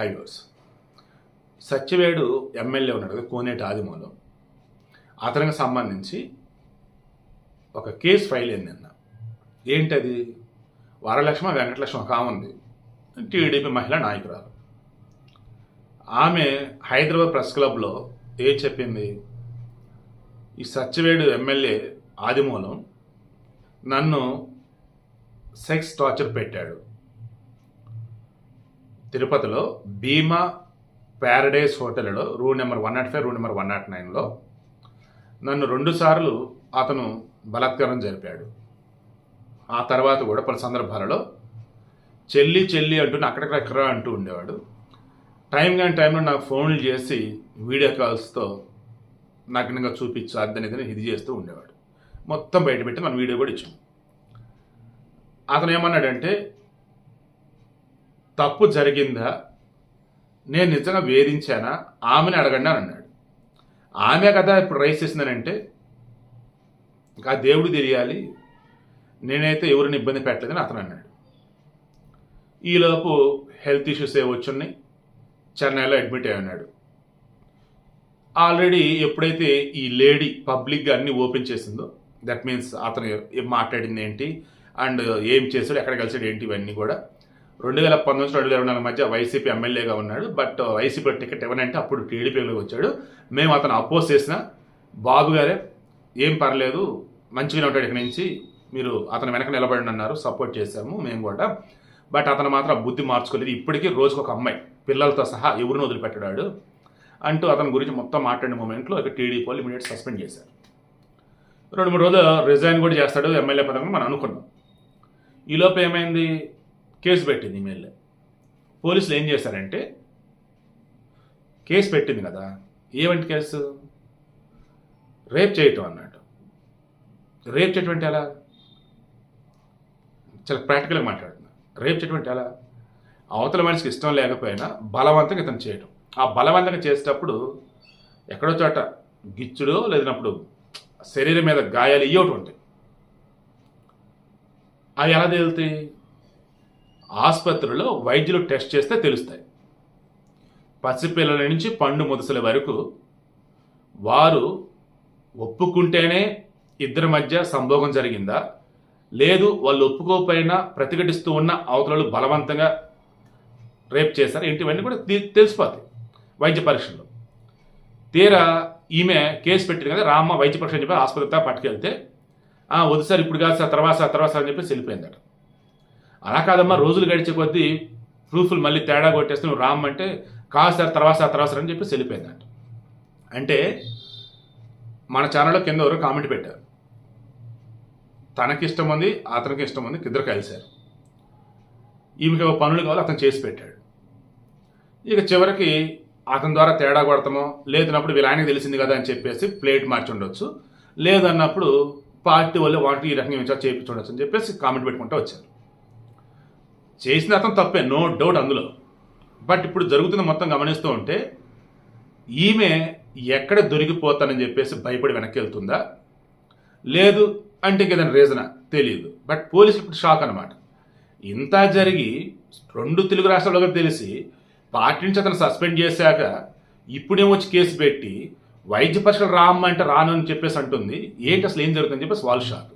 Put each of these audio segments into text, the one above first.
Highways Satyavedu MLA ఉన్నాడు కదా కోనేటి ఆదిమూలం అతనికి సంబంధించి ఒక కేసు ఫైల్ అయింది నిన్న. ఏంటది? వరలక్ష్మ వెంకటలక్ష్మి కాముంది టీడీపీ మహిళా నాయకురాలు. ఆమె హైదరాబాద్ ప్రెస్ క్లబ్లో ఏం చెప్పింది? ఈ సత్యవేడు ఎమ్మెల్యే ఆదిమూలం నన్ను సెక్స్ టార్చర్ పెట్టాడు. తిరుపతిలో భీమా ప్యారడైస్ హోటల్లో room number one not five room number one not నైన్లో నన్ను రెండుసార్లు అతను బలాత్కారం జరిపాడు. ఆ తర్వాత కూడా పలు సందర్భాలలో చెల్లి చెల్లి అంటూ అక్కడక్కడ అంటూ ఉండేవాడు. టైం కానీ టైంలో నాకు ఫోన్లు చేసి వీడియో కాల్స్తో నగ్నంగా చూపించు అర్థం ఇదని ఇది చేస్తూ ఉండేవాడు. మొత్తం బయటపెట్టి మనం వీడియో కూడా ఇచ్చాం. అతను ఏమన్నాడంటే తప్పు జరిగిందా? నేను నిజంగా వేధించానా? ఆమెని అడగండి అని అన్నాడు. ఆమె కదా ఇప్పుడు రైస్ చేసిందనంటే ఇంకా దేవుడు తెలియాలి నేనైతే ఎవరిని ఇబ్బంది పెట్టలేదని అతను అన్నాడు. ఈలోపు హెల్త్ ఇష్యూస్ ఏ వచ్చున్నాయి. చెన్నైలో అడ్మిట్ అయి ఉన్నాడు. ఆల్రెడీ ఎప్పుడైతే ఈ లేడీ పబ్లిక్గా అన్ని ఓపెన్ చేసిందో దట్ మీన్స్ అతను మాట్లాడింది ఏంటి అండ్ ఏం చేశాడు ఎక్కడ కలిసాడు ఏంటి ఇవన్నీ కూడా రెండు వేల పంతొమ్మిది రెండు వేల ఇరవై నాలుగు మధ్య వైసీపీ ఎమ్మెల్యేగా ఉన్నాడు. బట్ వైసీపీ టికెట్ ఇవ్వనంటే అప్పుడు టీడీపీలోకి వచ్చాడు. మేము అతను అపోజ్ చేసిన బాబు గారే ఏం పర్లేదు మంచిగానే ఉంటాడు ఇక్కడి నుంచి. మీరు అతను వెనక నిలబడి అన్నారు. సపోర్ట్ చేశాము మేము కూడా. బట్ అతను మాత్రం బుద్ధి మార్చుకోలేదు. ఇప్పటికీ రోజుకు ఒక అమ్మాయి పిల్లలతో సహా ఎవరిని వదిలిపెట్టాడు అంటూ అతని గురించి మొత్తం మాట్లాడిన మూమెంట్లో ఇక టీడీపీ వాళ్ళు ఇమీడియట్ సస్పెండ్ చేశారు. రెండు మూడు రోజులు రిజైన్ కూడా చేస్తాడు ఎమ్మెల్యే పదవి మనం అనుకున్నాం. ఈలోపు ఏమైంది? కేసు పెట్టింది ఎమ్మెల్యే పోలీసులు ఏం చేశారంటే కేసు పెట్టింది కదా ఏమంటి కేసు? రేప్ చేయటం అన్నట్టు రేప్ చేయటం ఎలా? చాలా ప్రాక్టికల్గా మాట్లాడుతున్నా. రేప్ చేయటం ఎలా? అవతల మనిషికి ఇష్టం లేకపోయినా బలవంతంగా ఇతను చేయటం. ఆ బలవంతంగా చేసేటప్పుడు ఎక్కడో చోట గిచ్చుడో లేదనప్పుడు శరీరం మీద గాయాలు ఇవ్వటం ఉంటాయి అవి ఎలా తేలుతాయి? ఆసుపత్రిలో వైద్యులు టెస్ట్ చేస్తే తెలుస్తాయి. పసిపిల్లల నుంచి పండు ముదసల వరకు వారు ఒప్పుకుంటేనే ఇద్దరి మధ్య సంభోగం జరిగిందా? లేదు వాళ్ళు ఒప్పుకోకపోయినా ప్రతిఘటిస్తూ ఉన్న అవతలలు బలవంతంగా రేప్ చేశారు? ఏంటివన్నీ కూడా తెలిసిపోతాయి వైద్య పరీక్షల్లో. తీరా ఈమె కేసు పెట్టింది కదా రామ్మ వైద్య పరీక్ష అని చెప్పి ఆసుపత్రితో పట్టుకెళ్తే వద్దు సార్ ఇప్పుడు కాదు సార్ తర్వాత సార్ తర్వాత సార్ అని చెప్పి వెళ్ళిపోయిందట. అలా కాదమ్మా రోజులు గడిచే కొద్దీ ప్రూఫ్లు మళ్ళీ తేడా కొట్టేస్తే నువ్వు రామ్ అంటే కాదు సార్ తర్వాత సార్ తర్వాత సార్ అని చెప్పి వెళ్ళిపోయిందంట. అంటే మన ఛానల్లో కింద ఎవరో కామెంట్ పెట్టారు. తనకి ఇష్టం ఉంది అతనికి ఇష్టం ఉంది ఇద్దరు కలిశారు. ఈమెకి ఏవో పనులు కావాలి అతను చేసి పెట్టాడు. ఇక చివరికి అతని ద్వారా తేడా కొడతామో లేదన్నప్పుడు వీళ్ళ ఆయనకి తెలిసింది కదా అని చెప్పేసి ప్లేట్ మార్చి ఉండొచ్చు. లేదన్నప్పుడు పార్టీ వాళ్ళు వాటి ఈ రకంగా చేయించుండొచ్చు అని చెప్పేసి కామెంట్ పెట్టుకుంటూ వచ్చారు. చేసిన అతను తప్పే నో డౌట్ అందులో. బట్ ఇప్పుడు జరుగుతున్న మొత్తం గమనిస్తూ ఉంటే ఈమె ఎక్కడ దొరికిపోతానని చెప్పేసి భయపడి వెనక్కి వెళ్తుందా లేదు అంటే ఇంకేదైనా రీజనా? తెలియదు బట్ పోలీసులు ఇప్పుడు షాక్ అనమాట ఇంత జరిగి రెండు తెలుగు రాష్ట్రాల్లో తెలిసి పార్టీ నుంచి అతను సస్పెండ్ చేశాక ఇప్పుడేమో వచ్చి కేసు పెట్టి వైద్య పరీక్షలు రామ్మంటే రాను అని చెప్పేసి అంటుంది. ఏంటి అసలు ఏం జరుగుతుందని చెప్పేసి వాళ్ళు షాక్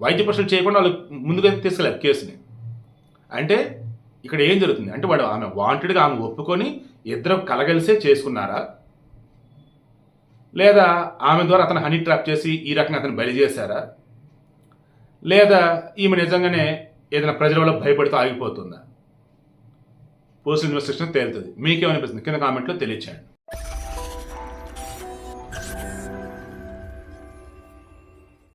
వైద్య పరీక్షలు చేయకుండా వాళ్ళు ముందుగా తీసుకెళ్ళారు కేసుని. అంటే ఇక్కడ ఏం జరుగుతుంది? అంటే వాడు ఆమె వాంటెడ్గా ఆమె ఒప్పుకొని ఇద్దరు కలగలిసే చేసుకున్నారా? లేదా ఆమె ద్వారా అతను హనీ ట్రాప్ చేసి ఈ రకంగా అతను బలి చేశారా? లేదా ఈమె నిజంగానే ఏదైనా ప్రజల వల్ల భయపడుతూ ఆగిపోతుందా? పోస్ట్ ఇన్వెస్టిగేషన్ తేలుతుంది. మీకేమనిపిస్తుంది? కింద కామెంట్లో తెలియచేయండి.